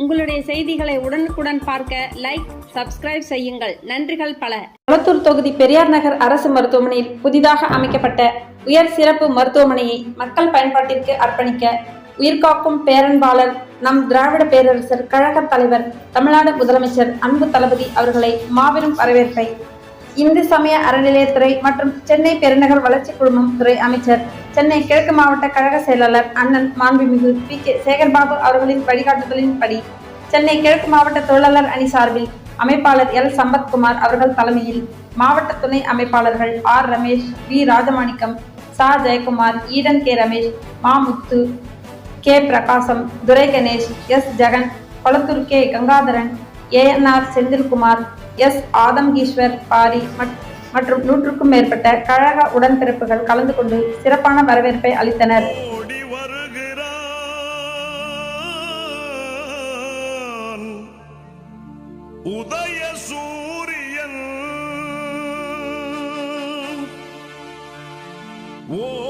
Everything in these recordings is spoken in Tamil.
உங்களுடைய செய்திகளை உடனுக்குடன் பார்க்க லைக் சப்ஸ்கிரைப் செய்யுங்கள். நன்றிகள் பல. கொளத்தூர் தொகுதி பெரியார் நகர் அரசு மருத்துவமனையில் புதிதாக அமைக்கப்பட்ட உயர் சிறப்பு மருத்துவமனையை மக்கள் பயன்பாட்டிற்கு அர்ப்பணிக்க உயிர்காக்கும் பேரன்பாளர் நம் திராவிட பேரரசர் கழக தலைவர் தமிழ்நாடு முதலமைச்சர் அன்பு தளபதி அவர்களை மாபெரும் வரவேற்பை இந்து சமய அறநிலையத்துறை மற்றும் சென்னை பெருநகர் வளர்ச்சி குழுமம் துறை அமைச்சர் சென்னை கிழக்கு மாவட்ட கழக செயலாளர் அண்ணன் மாண்புமிகு பி. கே. சேகர்பாபு அவர்களின் வழிகாட்டுதலின்படி சென்னை கிழக்கு மாவட்ட தொழிலாளர் அணி சார்பில் அமைப்பாளர் எல். சம்பத்குமார் அவர்கள் தலைமையில் மாவட்ட துணை அமைப்பாளர்கள் ஆர். ரமேஷ் வி. ராஜமாணிக்கம் சா. Jayakumar Eden K. ரமேஷ் மா. Muthu K. Prakasam Durai Ganesh S. Jagan Kolathur K. Gangadharan ANR Senthilkumar S Adhamkeeswar Pari மற்றும் நூற்றுக்கும் மேற்பட்ட கழக உடன்பிறப்புகள் கலந்து கொண்டு சிறப்பான வரவேற்பை அளித்தனர். உதய சூரியன். ஓ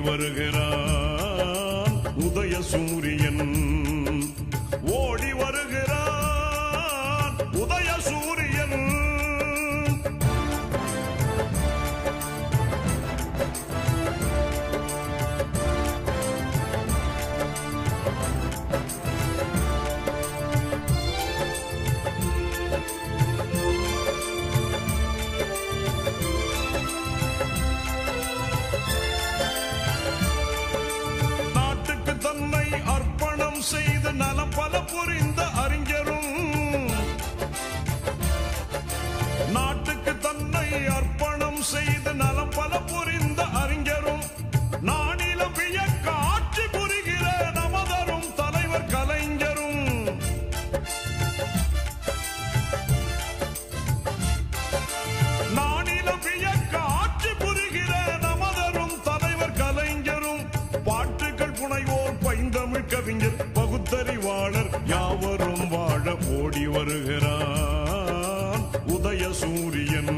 வருகிறான் உதய சூரியன் அர்ப்பணம் செய்து நலம் பல புரிந்த அறிஞரும் நானிலம் வியக்க ஆட்சி புரிகிற நமதரும் தலைவர் கலைஞரும். நானிலம் வியக்க ஆட்சி புரிகிற நமதரும் தலைவர் கலைஞரும் பாட்டுகள் புனைவோர் பைந்தமிழ் கவிஞர் பகுத்தறிவாளர் யாவரும் வாழ ஓடி வருகிறார். உதய சூரியன்